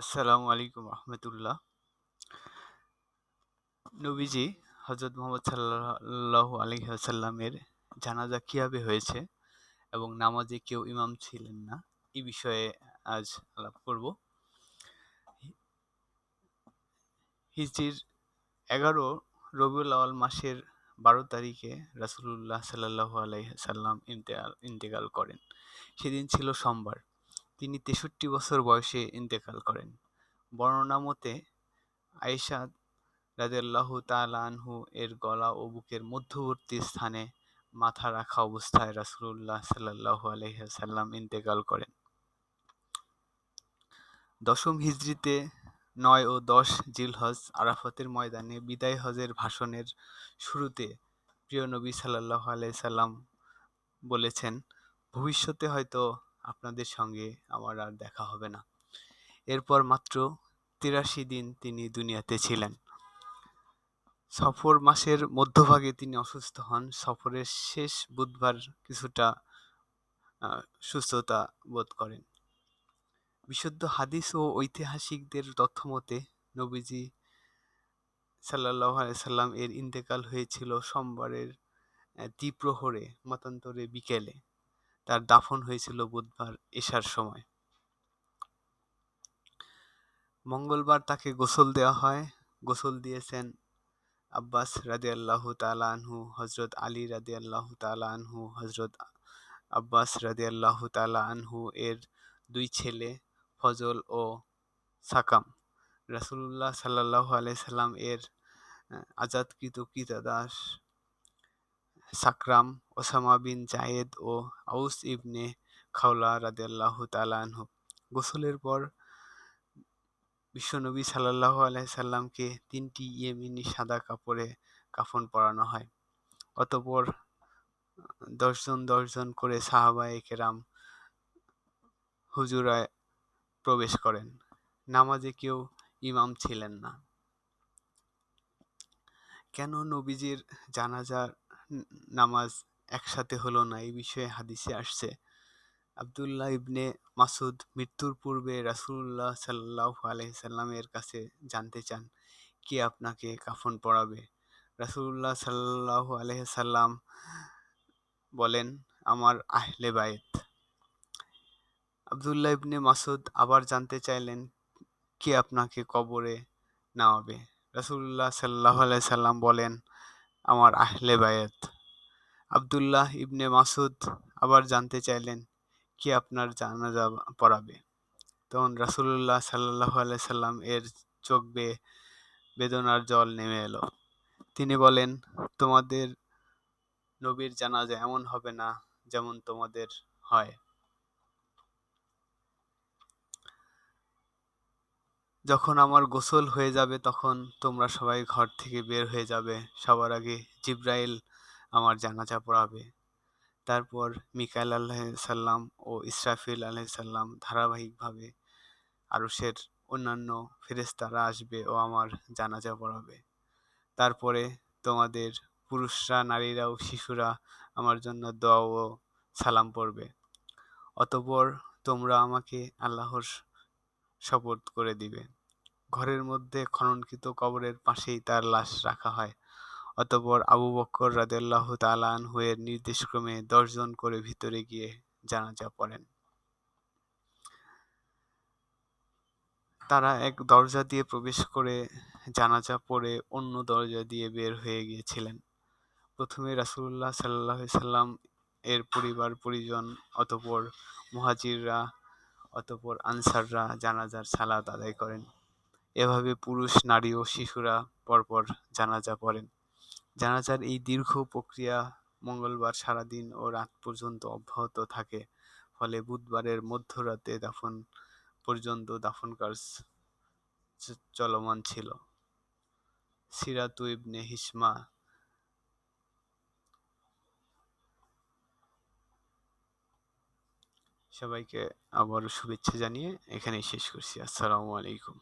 আসসালামু আলাইকুম রহমতুল্লাহ। নবীজি হজরত মোহাম্মদ সাল্লাহ আলহিহাসাল্লামের জানাজা কীভাবে হয়েছে এবং নামাজে কেউ ইমাম ছিলেন না, এই বিষয়ে আজ আলাপ করব। হিজরির এগারো রবিউল আওয়াল মাসের বারো তারিখে রাসুলুল্লাহ সাল্লাহ আলাইসাল্লাম ইন্তেকাল ইন্তেকাল করেন। সেদিন ছিল সোমবার। তিনি তেষট্টি বছর বয়সে ইন্তেকাল করেন। বর্ণনা মতে, আয়েশা রাদিয়াল্লাহু তাআলা আনহু এর গলা ও বুকের মধ্যবর্তী স্থানে মাথা রাখা অবস্থায় রাসূলুল্লাহ সাল্লাল্লাহু আলাইহি সাল্লাম ইন্তেকাল করেন। দশম হিজরিতে নয় ও দশ জিলহজ আরাফতের ময়দানে বিদায় হজের ভাষণের শুরুতে প্রিয় নবী সাল্লাল্লাহু আলাইহি সাল্লাম বলেছেন, ভবিষ্যতে হয়তো আপনাদের সঙ্গে আমার আর দেখা হবে না। এরপর মাত্র তিরাশি দিন তিনি দুনিয়াতে ছিলেন। সফর মাসের মধ্যভাগে তিনি অসুস্থ হন। সফরের শেষ বুধবার কিছুটা সুস্থতা বোধ করেন। বিশুদ্ধ হাদিস ও ঐতিহাসিকদের তথ্যমতে নবীজি সাল্লাহ সাল্লাম এর ইন্তেকাল হয়েছিল সোমবারের দ্বিপ্রহরে মতান্তরে বিকেলে। তার দাফন হয়েছিল বুধবার এশার সময়। মঙ্গলবার তাকে গোসল দেওয়া হয়। গোসল দিয়েছেন আব্বাস রাদে আল্লাহ তালা আনহু হজরত আলী রাদে আল্লাহ তালা আনহু হজরত আব্বাস রাদে আল্লাহ তালা আনহু এর দুই ছেলে ফজল ও সাকাম। রাসুল্লাহ সাল্লাহ আলাইসাল্লাম এর আজাদকৃত কৃতদাস সাকরাম ওসামা বিন জায়েদ ও আউস ইবনে খাওলা রাদেল্লাহ তালানহু গোসলের পর বিশ্বনবী সাল্লাহ আলাইসাল্লামকে তিনটি ইয়েমিনি সাদা কাপড়ে কাফন পরানো হয়। অতপর দশজন দশজন করে সাহাবায়ে কেরাম হুজুরায় প্রবেশ করেন। নামাজে কেউ ইমাম ছিলেন না। কেন নবীজির জানাজার নামাজ একসাথে হলো না, এই বিষয়ে হাদিসে আসছে। আবদুল্লাহ ইবনে মাসুদ মৃত্যুর পূর্বে রাসুল্লাহ সাল্লাহ আলহিসাল্লামের কাছে জানতে চান, কে আপনাকে কাফন পড়াবে রাসুল্লাহ সাল্লাহ আলহিসাল্লাম বলেন, আমার আহলে বায়েত আবদুল্লাহ ইবনে মাসুদ আবার জানতে চাইলেন, কে আপনাকে কবরে নামাবে? রাসুল্লাহ সাল্লাহ সাল্লাম বলেন আমার আহলে বায়াত। আবদুল্লাহ ইবনে মাসুদ আবার জানতে চাইলেন, কে আপনার জানাজা পড়াবে? তখন রাসুল্লাহ সাল্লাহ সাল্লাম এর চোখ বেয়ে বেদনার জল নেমে এলো। তিনি বলেন, তোমাদের নবীর জানাজা এমন হবে না যেমন তোমাদের হয়। যখন আমার গোসল হয়ে যাবে তখন তোমরা সবাই ঘর থেকে বের হয়ে যাবে। সবার আগে জিব্রাইল আমার জানাজা পড়াবে। তারপর মিকাইল আল্লাহ সাল্লাম ও ইসরাফিল আলাহ সাল্লাম ধারাবাহিকভাবে আরুষের অন্যান্য ফেরেস্তারা আসবে ও আমার জানাজা পড়াবে। তারপরে তোমাদের পুরুষরা, নারীরা ও শিশুরা আমার জন্য দোয়া ও সালাম পড়বে। অতপর তোমরা আমাকে আল্লাহর শপথ করে দিবে। ঘরের মধ্যে খননকৃত কবরের পাশেই তার লাশ রাখা হয়। অতপর আবু বক্কর রাদেল্লাহ তালান হুয়ের নির্দেশক্রমে দশজন করে ভিতরে গিয়ে জানাজা পড়েন। তারা এক দরজা দিয়ে প্রবেশ করে জানাজা পড়ে অন্য দরজা দিয়ে বের হয়ে গিয়েছিলেন। প্রথমে রাসুল্লাহ সাল্লাহ সাল্লাম এর পরিবার, পরিজন অতপর মুহাজিররা অতপর আনসাররা জানাজার সালাদ আদায় করেন। এভাবে পুরুষ, নারী ও শিশুরা পরপর জানাজা পড়েন। জানাজার এই দীর্ঘ প্রক্রিয়া মঙ্গলবার সারাদিন ও রাত পর্যন্ত অব্যাহত থাকে। ফলে বুধবারের মধ্যরাতে দাফন পর্যন্ত দাফন কাজ চলমান ছিল। সিরাতু ইবনে হিসমা সবাইকে আবারও শুভেচ্ছা জানিয়ে এখানেই শেষ করছি। আসসালামু আলাইকুম।